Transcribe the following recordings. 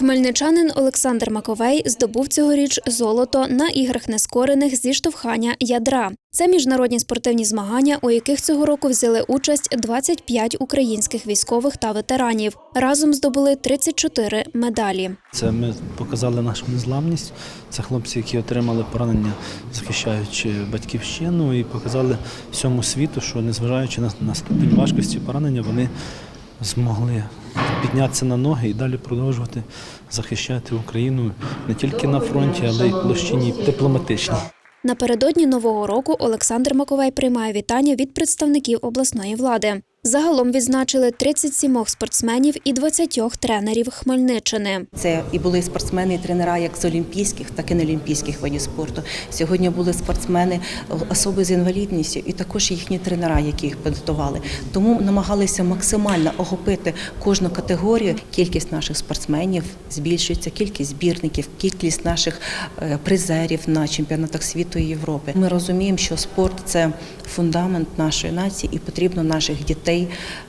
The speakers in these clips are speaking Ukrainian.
Хмельничанин Олександр Маковей здобув цьогоріч золото на іграх нескорених зі штовхання ядра. Це міжнародні спортивні змагання, у яких цього року взяли участь 25 українських військових та ветеранів. Разом здобули 34 медалі. Це ми показали нашу незламність. Це хлопці, які отримали поранення, захищаючи батьківщину, і показали всьому світу, що незважаючи на, ступінь важкості поранення, вони змогли піднятися на ноги і далі продовжувати захищати Україну не тільки на фронті, але й в площині дипломатичній. Напередодні нового року Олександр Маковей приймає вітання від представників обласної влади. Загалом відзначили 37 спортсменів і 20 тренерів Хмельниччини. Це і були спортсмени, і тренера як з олімпійських, так і неолімпійських видів спорту. Сьогодні були спортсмени, особи з інвалідністю, і також їхні тренера, які їх підготували. Тому намагалися максимально охопити кожну категорію. Кількість наших спортсменів збільшується, кількість збірників, кількість наших е, призерів на чемпіонатах світу і Європи. Ми розуміємо, що спорт це фундамент нашої нації, і потрібно наших дітей.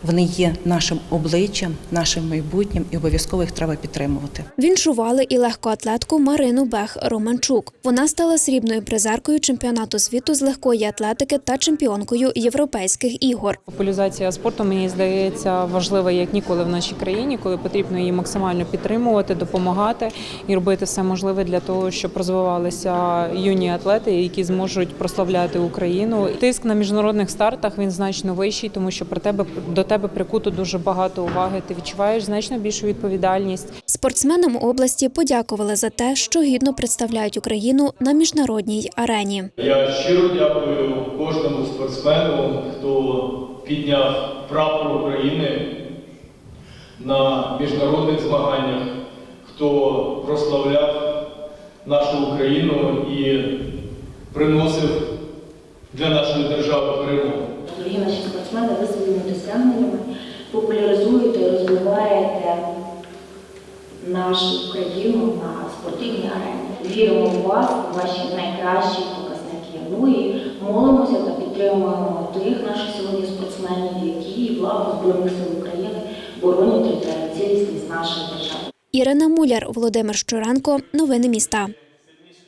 Вони є нашим обличчям, нашим майбутнім, і обов'язково їх треба підтримувати. Віншували і легкоатлетку Марину Бех Романчук. Вона стала срібною призеркою чемпіонату світу з легкої атлетики та чемпіонкою європейських ігор. Популяризація спорту мені здається важлива як ніколи в нашій країні, коли потрібно її максимально підтримувати, допомагати і робити все можливе для того, щоб розвивалися юні атлети, які зможуть прославляти Україну. Тиск на міжнародних стартах він значно вищий, тому що про тебе до тебе прикуто дуже багато уваги. Ти відчуваєш значно більшу відповідальність. Спортсменам області подякували за те, що гідно представляють Україну на міжнародній арені. Я щиро дякую кожному спортсмену, хто підняв прапор України на міжнародних змаганнях, хто прославляв нашу Україну і приносив для нашої держави перемогу. Дорогі наші спортсмени, ви своїми досягненнями популяризуєте розвиваєте нашу країну на спортивній арені. Віримо в вас, в ваші найкращі показники. Ну і молимося та підтримуємо тих наших сьогодні спортсменів, які в Збройних сил України боронять територіальну цілісність нашої держави. Ірина Муляр, Володимир Щуренко. Новини міста.